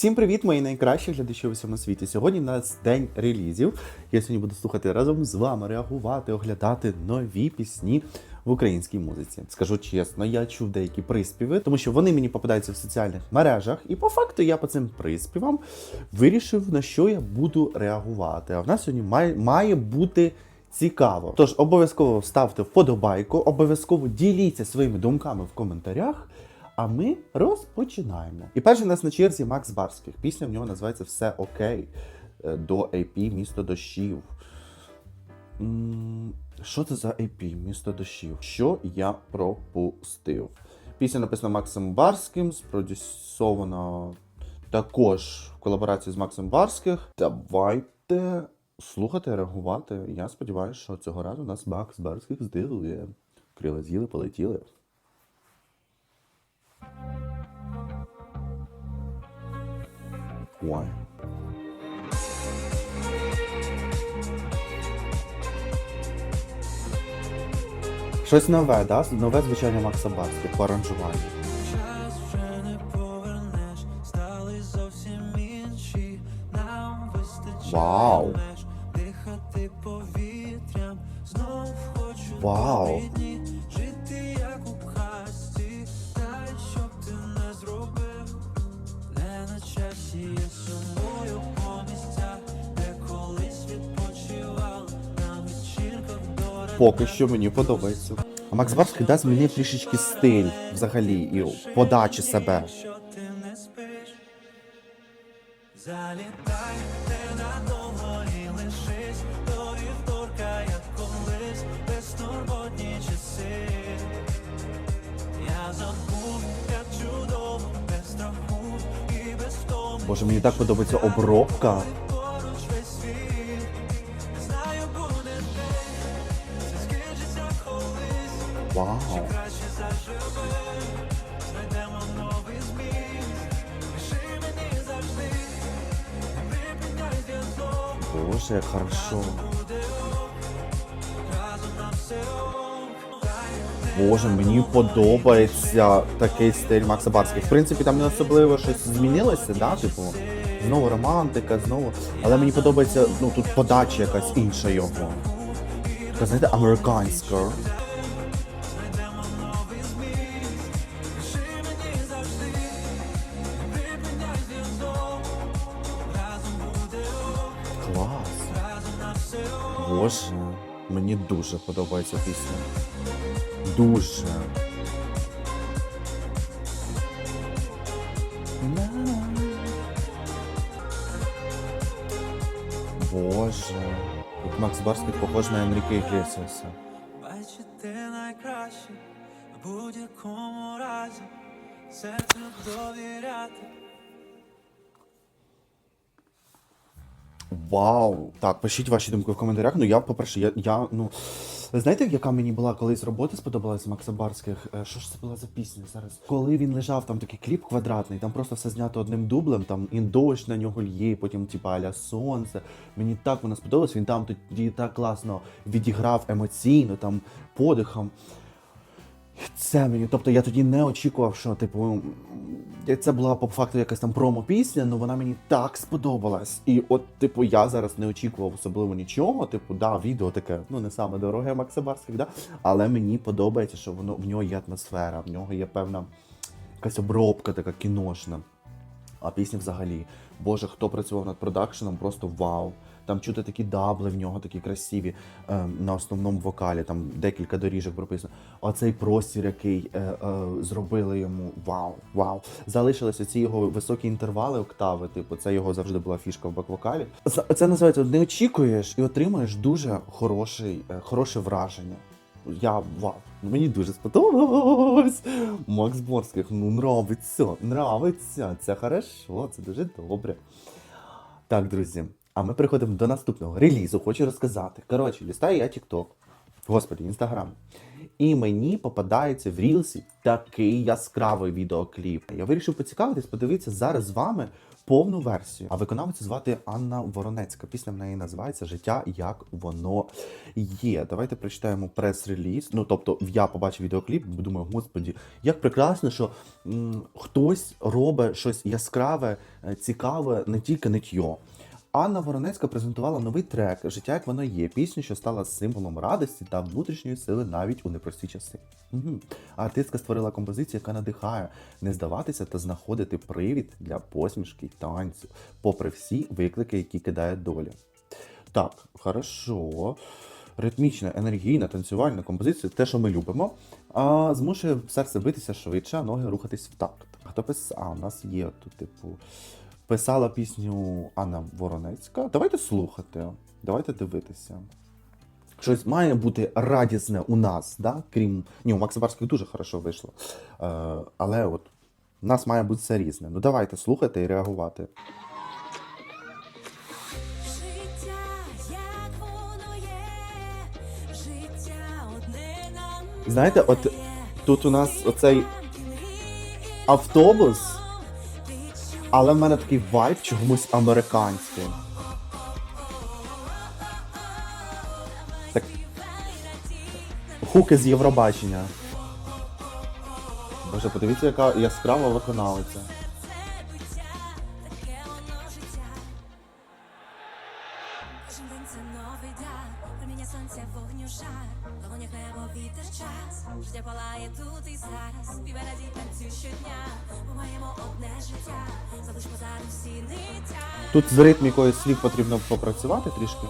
Всім привіт, мої найкращі глядачі у всьому світі. Сьогодні у нас день релізів. Я сьогодні буду слухати разом з вами, реагувати, оглядати нові пісні в українській музиці. Скажу чесно, я чув деякі приспіви, тому що вони мені попадаються в соціальних мережах, і по факту я по цим приспівам вирішив, на що я буду реагувати. А в нас сьогодні має, має бути. Цікаво. Тож обов'язково ставте вподобайку, обов'язково діліться своїми думками в коментарях. А ми розпочинаємо. І перший у нас на черзі Макс Барських. Пісня в нього називається Все окей е, до AP Місто дощів. Що це за AP Місто дощів? Що я пропустив? Пісня написана Максом Барським, спродюсована також в колаборації з Максом Барських. Давайте слухати, реагувати. Я сподіваюся, що цього разу нас Макс Барських здивує. Крила з'їли, полетіли. Why? Щось нове, да? Нове звучання Макса Барських по аранжуванню. Час вже не повернеш, стали зовсім інші. Нам вистачає Вау. меж дихати повітрям. Знов хочу Вау. Поки що мені подобається. А Макс Барський да, змінив трішечки стиль взагалі і подачі себе. Залітай вівторка, як колись безтурботні часи. Я забув, як чудово, без страху і без втому. Боже, мені так подобається обробка. Боже, хорошо. Боже, мені подобається такий стиль Макса Барських. В принципі, там не особливо щось змінилося, да? Типу, знову романтика, знову. Але мені подобається ну тут подача якась інша його. Така, знаєте, американська. Боже, мені дуже подобається пісня. Дуже. Боже. От Макс Барський похож на Енріке Іглесіаса. Бачити найкраще в будь-якому разі, серцю довіряти. Вау! Так, пишіть ваші думки в коментарях. Ну я, по-перше, я, я ну. Знаєте, яка мені була колись робота сподобалася Макса Барських? Е, Що ж це була за пісня зараз? Коли він лежав, там такий кліп квадратний, там просто все знято одним дублем, там і дощ на нього лє, потім типа аля сонце. Мені так вона сподобалась, він там тоді так класно відіграв емоційно, там подихом. Це мені, тобто я тоді не очікував, що типу це була по факту якась там промо-пісня, але вона мені так сподобалась. І от, типу, я зараз не очікував особливо нічого. Типу, да, відео таке, ну не саме дороге Макса Барських, да, але мені подобається, що воно в нього є атмосфера, в нього є певна якась обробка така кіношна. А пісня взагалі, боже, хто працював над продакшеном, просто вау. Там чути такі дабли в нього такі красиві е, на основному вокалі, там декілька доріжок прописано. Оцей простір, який е, е, зробили йому вау, вау. Залишилися ці його високі інтервали октави. Типу, це його завжди була фішка в бек-вокалі. Це- називається не очікуєш і отримаєш дуже хороший, е, хороше враження. Я вау, мені дуже сподобалось. Макс Борських, ну нравиться, нравиться. Це хорошо, це дуже добре. Так, друзі, а ми переходимо до наступного релізу. Хочу розказати. Коротше, лістаю я TikTok, господи, Інстаграм. І мені попадається в Рілсі такий яскравий відеокліп. Я вирішив поцікавитись, подивитися зараз з вами повну версію. А виконавицю звати Анна Воронецька. Пісня в неї називається Життя як воно є. Давайте прочитаємо прес-реліз. Ну тобто, я побачив відеокліп, думаю, господі, як прекрасно, що м, хтось робить щось яскраве, е, цікаве, не тільки нитьо. Анна Воронецька презентувала новий трек Життя як воно є. Пісню, що стала символом радості та внутрішньої сили навіть у непрості часи. Угу. Артистка створила композицію, яка надихає не здаватися та знаходити привід для посмішки й танцю, попри всі виклики, які кидає доля. Так, хорошо. Ритмічна, енергійна, танцювальна композиція те, що ми любимо, а змушує серце битися швидше, а ноги рухатись в такт. А Хто писав? А, у нас є тут, типу, писала пісню Анна Воронецька. Давайте слухати, давайте дивитися. Щось має бути радісне у нас, да? крім. Ні, у Макса Барських дуже хорошо вийшло. Е, але от у нас має бути все різне. Ну давайте слухати і реагувати. Знаєте, от тут у нас оцей автобус, але в мене такий вайб чогось американський. Так. Хуки з Євробачення. Боже, подивіться, яка яскрава виконавиця. Тут з ритмікою слів потрібно попрацювати трішки.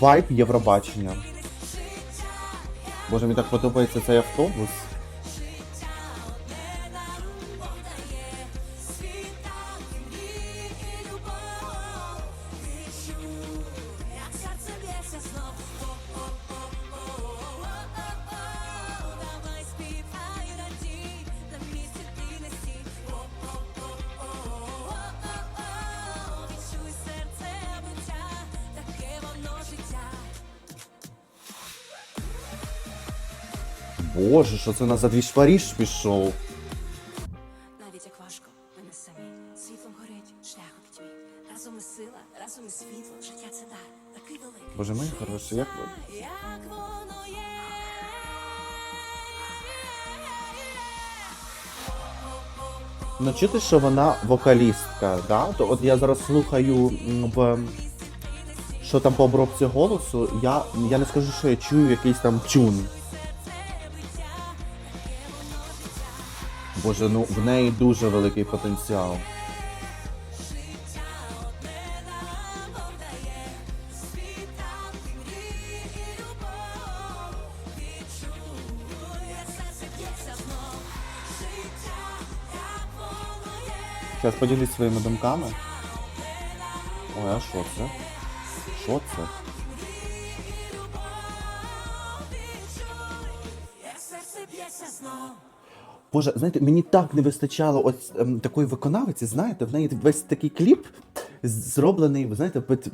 Вайб Євробачення. Боже, мені так подобається цей автобус. Боже, що це у нас за двіж Паріж пішов? Навіть як важко, ми не самі. Світлом горить, шлях у пітьмі. Разом і сила, разом і світло. Життя це дар, такий великий. Боже мій хороший, як ви? Як воно є. Ну чути, що вона вокалістка, да? То от я зараз слухаю в що там по обробці голосу, я, я не скажу, що я чую якийсь там тюн. Боже, ну в неї дуже великий потенціал. Зараз поділюсь своїми думками. Ой, а що це? Що це? Боже, знаєте, мені так не вистачало ось ем, такої виконавиці, знаєте, в неї весь такий кліп зроблений, знаєте, під,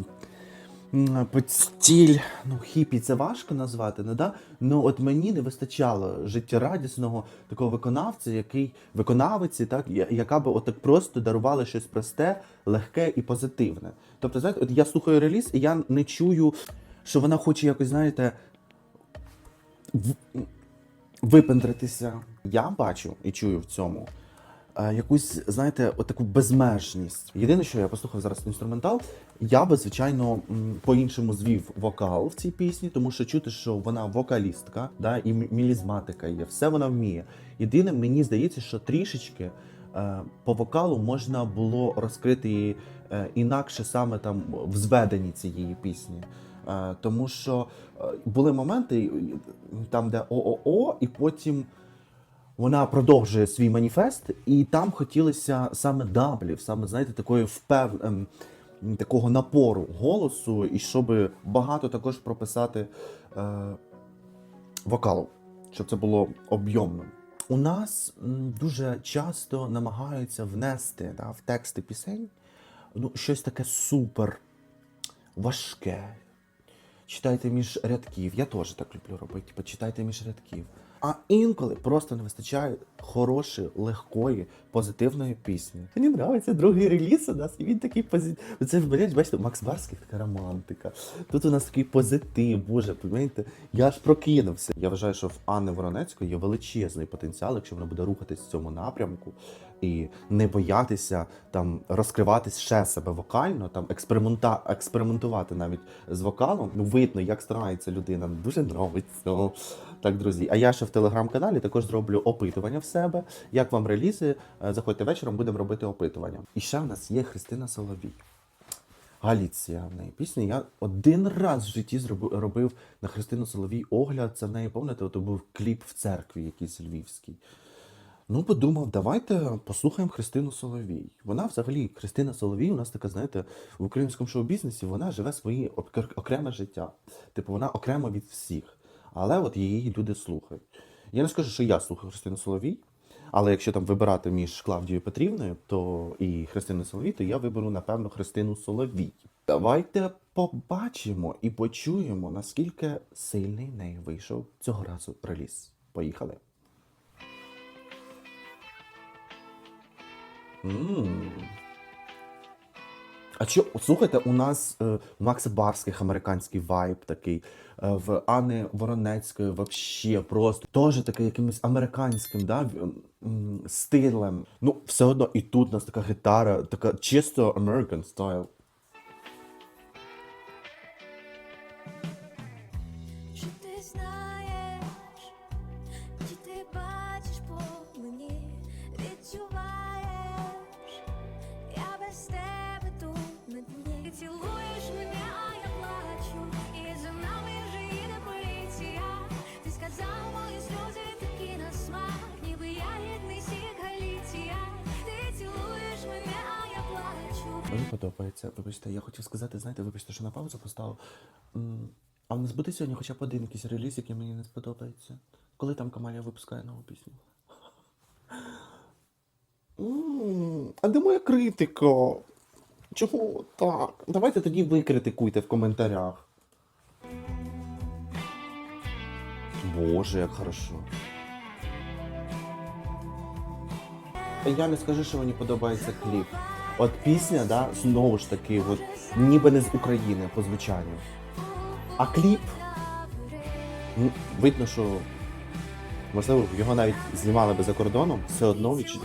під стіль, ну, хіпі це важко назвати, не да? Ну от мені не вистачало життєрадісного такого виконавця, який виконавиці, так, яка би отак просто дарувала щось просте, легке і позитивне. Тобто, знаєте, от я слухаю реліз, і я не чую, що вона хоче якось, знаєте, випендритися. Я бачу і чую в цьому е, якусь, знаєте, отаку безмежність. Єдине, що я послухав зараз інструментал, я би, звичайно, по-іншому звів вокал в цій пісні, тому що чути, що вона вокалістка, да, і мілізматика є, все вона вміє. Єдине, мені здається, що трішечки е, по вокалу можна було розкрити її е, інакше саме там в зведенні цієї пісні. Тому що були моменти, там, де ООО, і потім вона продовжує свій маніфест, і там хотілося саме даблів, саме, знаєте, такої впев... ем, такого напору голосу, і щоб багато також прописати е, вокалу, щоб це було об'ємним. У нас дуже часто намагаються внести да, в тексти пісень ну, щось таке супер важке. Читайте між рядків. Я теж так люблю робити. Типу, читайте між рядків. А інколи просто не вистачає хорошої, легкої, позитивної пісні. Мені подобається другий реліз у нас, і він такий позитив. Це блядь, бачите, Макс Барських така романтика. Тут у нас такий позитив, боже, помієте, Я аж прокинувся. Я вважаю, що в Анни Воронецької є величезний потенціал, якщо вона буде рухатись в цьому напрямку і не боятися там розкриватись ще себе вокально, там експеримента, експериментувати навіть з вокалом. Ну, видно, як старається людина. Дуже подобається. Так, друзі. А я ще в телеграм-каналі також зроблю опитування в себе. Як вам релізи? Е, Заходьте вечором, будемо робити опитування. І ще в нас є Христина Соловій. Галіція в неї пісня. Я один раз в житті зробив, робив на Христину Соловій огляд. Це в неї, пам'ятаєте, то був кліп в церкві, якийсь львівський. Ну, подумав, давайте послухаємо Христину Соловій. Вона взагалі, Христина Соловій, у нас така, знаєте, в українському шоу-бізнесі вона живе своє окреме життя. Типу, вона окремо від всіх. Але от її люди слухають. Я не скажу, що я слухаю Христину Соловій, але якщо там вибирати між Клавдією Петрівною то і Христиною Соловій, то я виберу, напевно, Христину Соловій. Давайте побачимо і почуємо, наскільки сильний неї вийшов цього разу реліз. Поїхали. А що, слухайте, у нас е, Макса Барських американський вайб такий, е, в Анни Воронецької вообще просто теж такий якимось американським да, в- стилем. Ну, все одно і тут у нас така гітара, така чисто American style. Мені подобається. Вибачте, я хотів сказати, знаєте, вибачте, що на паузу поставив. А в нас буде сьогодні хоча б один якийсь реліз, який мені не сподобається. Коли там Камалія випускає нову пісню? А де моя критика? Чого так? Давайте тоді ви критикуйте в коментарях. Боже, як хорошо. Я не скажу, що мені подобається кліп. От пісня, да, знову ж таки, от, ніби не з України по звучанню. А кліп, видно, що можливо його навіть знімали би за кордоном, все одно відч...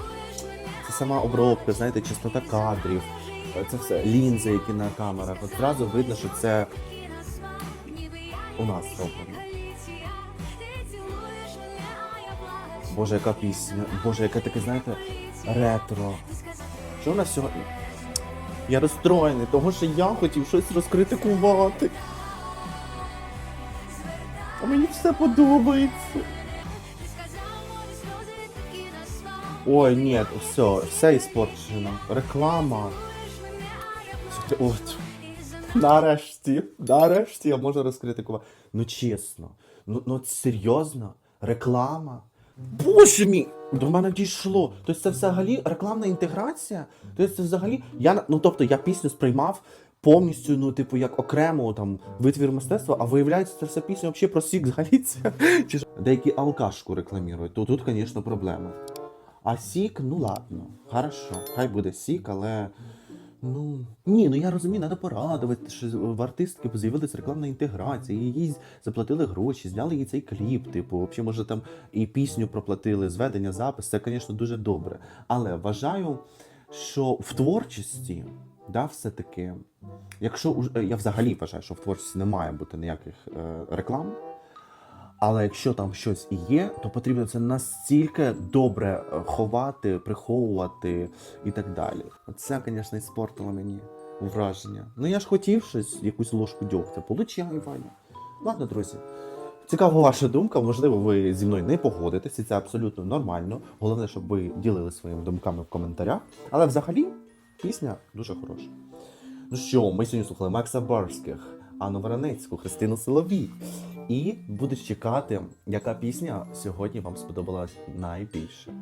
це сама обробка, знаєте, частота кадрів, це все лінзи, які на камерах. От зразу видно, що це у нас зроблено. Боже, яка пісня, боже, яке таке, знаєте, ретро. Що у нас сьогодні? Я розстроєний, тому що я хотів щось розкритикувати. А мені все подобається. Ой, ні, все, все іспорчено. Реклама. От. Нарешті, нарешті я можу розкритикувати. Ну чесно, ну, ну серйозно, реклама. Боже мій! До мене дійшло. Тобто це взагалі рекламна інтеграція. Тобто це взагалі. Я, ну тобто я пісню сприймав повністю, ну, типу, як окремо там витвір мистецтва, а виявляється, це вся пісня взагалі про сік з Галіція. Чи деякі алкашку рекламують, то тут, звісно, проблема. А сік, ну ладно, хорошо, хай буде сік, але. Ну ні, ну я розумію, треба порадувати, що в артистки з'явилася рекламна інтеграція, і їй заплатили гроші, зняли їй цей кліп. Типу, взагалі, може там і пісню проплатили, зведення, запис. Це, звісно, дуже добре. Але вважаю, що в творчості, да, все-таки, якщо е, я взагалі вважаю, що в творчості не має бути ніяких е, реклам. Але якщо там щось і є, то потрібно це настільки добре е, ховати, приховувати і так далі. Це, звісно, і спортило мені враження. Ну я ж хотів щось, якусь ложку дьогтя. Получай, Ваня. Ладно, друзі. Цікава ваша думка, можливо, ви зі мною не погодитесь, і це абсолютно нормально. Головне, щоб ви ділили своїми думками в коментарях. Але взагалі пісня дуже хороша. Ну що, ми сьогодні слухали Макса Барських, Анну Воронецьку, Христину Соловій. І буду чекати, яка пісня сьогодні вам сподобалась найбільше.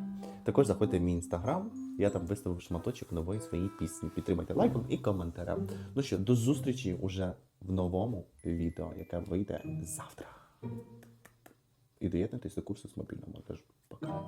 Також заходьте в мій інстаграм, я там виставив шматочок нової своєї пісні. Підтримайте лайком і коментарем. Ну що, до зустрічі уже в новому відео, яке вийде завтра. і доєднуйтесь до курсу з мобільного монтажу. Пока.